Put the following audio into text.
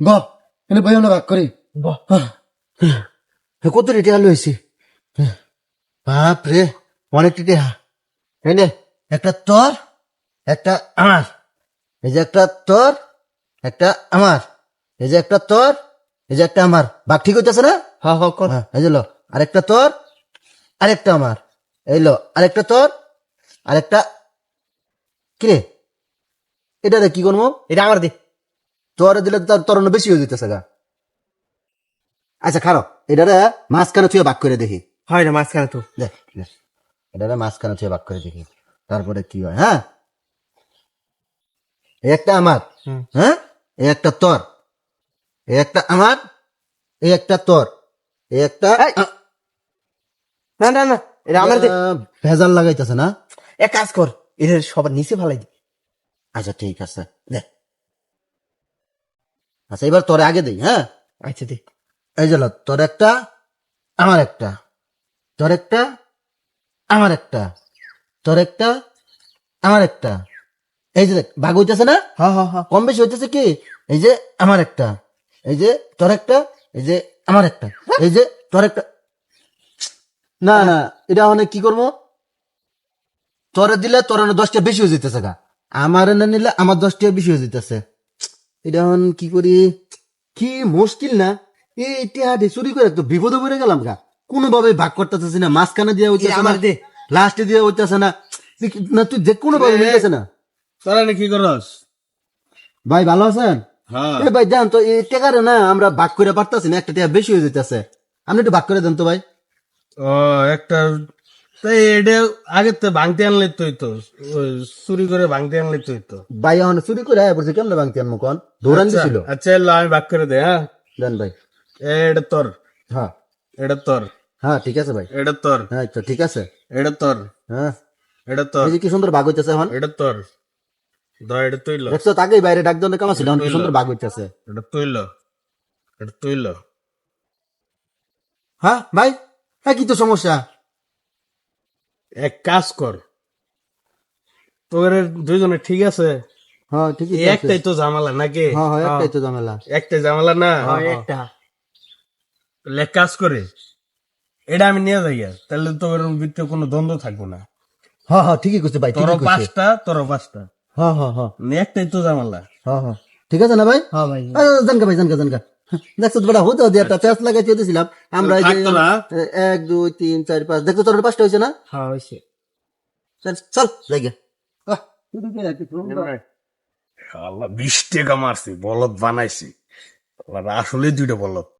ব এনে বই আমরা ভাগ করি বাহ হে, কত রেটে আলু হয়েছে বাপ রে অনেক রেটে এই নে একটা তোর একটা আমার এই যে একটা তোর একটা আমার এই যে একটা তোর এই যে একটা আমার বাঘ ঠিক হইতেছে না? হ্যাঁ হ্যাঁ কর এই যে লো আরেকটা তোর আরেকটা আমার এই লো আরেকটা তোর আরেকটা কিরে? এটা কি করব এটা আমার দে। তোর দিলে তোর অন্য বেশি হয়ে যেতেছে গা। আচ্ছা খারো এটা রে মাঝখানে তুই ভাগ করে দেখি। হয় না মাঝখানে তো দেখ দেখ। এটা মাঝখানে তুই ভাগ করে দেখি। তারপরে কি হয় হ্যাঁ? এই একটা আমার হুম। হ্যাঁ? এই একটা তোর। এই একটা আমার এই একটা তোর। এই একটা এই। না না না এটা আমার দে আহ, ভেজাল লাগাইতেছে না? এক কাজ কর এটা সবার নিচে ফালাই দি। আচ্ছা ঠিক আছে। দে। আচ্ছা এবার তোরে আগে দেই হ্যাঁ? আচ্ছা দে এই যে তোর একটা আমার একটা তোর একটা আমার একটা তোর একটা আমার একটা। এই যে ভাগ হইতেছে না? হ্যাঁ হ্যাঁ হ্যাঁ। কম বেশি হইতেছে কি? এই যে আমার একটা এই যে তোর একটা এই যে আমার একটা এই যে তোর একটা। না না এটা অনেক কি করব? তোরে দিলে তোর দশটা বেশি হয়ে যেতেছে গা। আমার এনে নিলে আমার দশটা বেশি হয়ে যেতেছে। এটা কি করি? কি মুশকিল না? এই চুরি করে তো বিপদে পড়ে গেলাম গা। কোনোভাবে ভাগ করতেছে না মাঝখানে দিয়ে হইতেছে না। লাস্টে দিয়ে হইতেছে না। না তুই যে কোনো ভাবে না। তোরা কি করস? ভাই ভালো আছেন? হ্যাঁ। এ ভাই দেন তো এই টেকারে না আমরা ভাগ করে পারতাছি না একটা টাকা বেশি হয়ে যেতেছে আপনি একটু ভাগ করে দেন তো ভাই। ও একটা তাই এটা আগে তো ভাঙতে আনলে তুই তো ওই চুরি করে ভাঙতে আনলে তুই তো ভাই এখন চুরি করে আয় পড়ছে কেমন ভাঙতে আনব কন? দৌড়ান দিছিল। আচ্ছা এলো আমি ভাগ করে দে হ্যাঁ। দেন ভাই। এটা তোর। হ্যাঁ। এটা তোর। হ্যাঁ ঠিক আছে ভাই। এটা তোর। হ্যাঁ আচ্ছা ঠিক আছে। এটা তোর। হ্যাঁ। এটা তোর। এই কি সুন্দর ভাগ হইতেছে এখন? এটা তোর। ধর এটা দেখছ তাকেই বাইরে ডাক দেন কেমন ছিল? কি সুন্দর ভাগ হইতেছে। এটা তুইল। এটা তুইল। হ্যাঁ ভাই? হ্যাঁ কি তো সমস্যা? এক কাজ কর। তোর দুইজনে ঠিক আছে? হ্যাঁ আছে। একটাই তো ঝামেলা নাকি? হ্যাঁ হ্যাঁ একটাই তো ঝামেলা। একটাই ঝামেলা না? একটা এক কাজ করে এটা আমি নিয়ে যাই তাহলে তোর ভিতরে কোনো দ্বন্দ্ব থাকব না। হ্যাঁ হ্যাঁ ঠিকই করছে ভাই তোর পাঁচটা তোর পাঁচটা। হ্যাঁ হ্যাঁ হ্যাঁ। একটাই তো ঝামেলা। হ্যাঁ হ্যাঁ। ঠিক আছে না ভাই? হ্যাঁ ভাই। জানকা ভাই জানকা জানকা দেখছ বেটা হতে হতে একটা প্যাঁচ লাগাই চেয়েছিলাম আমরা এই যে এক দুই তিন চার পাঁচ দেখছ তোর পাঁচটা হয়েছে না? হ্যাঁ হয়েছে। চল, চল জায়গা আল্লাহ বিশ টাকা মারছি বলদ বানাইছি। আসলে দুইটা বলদ।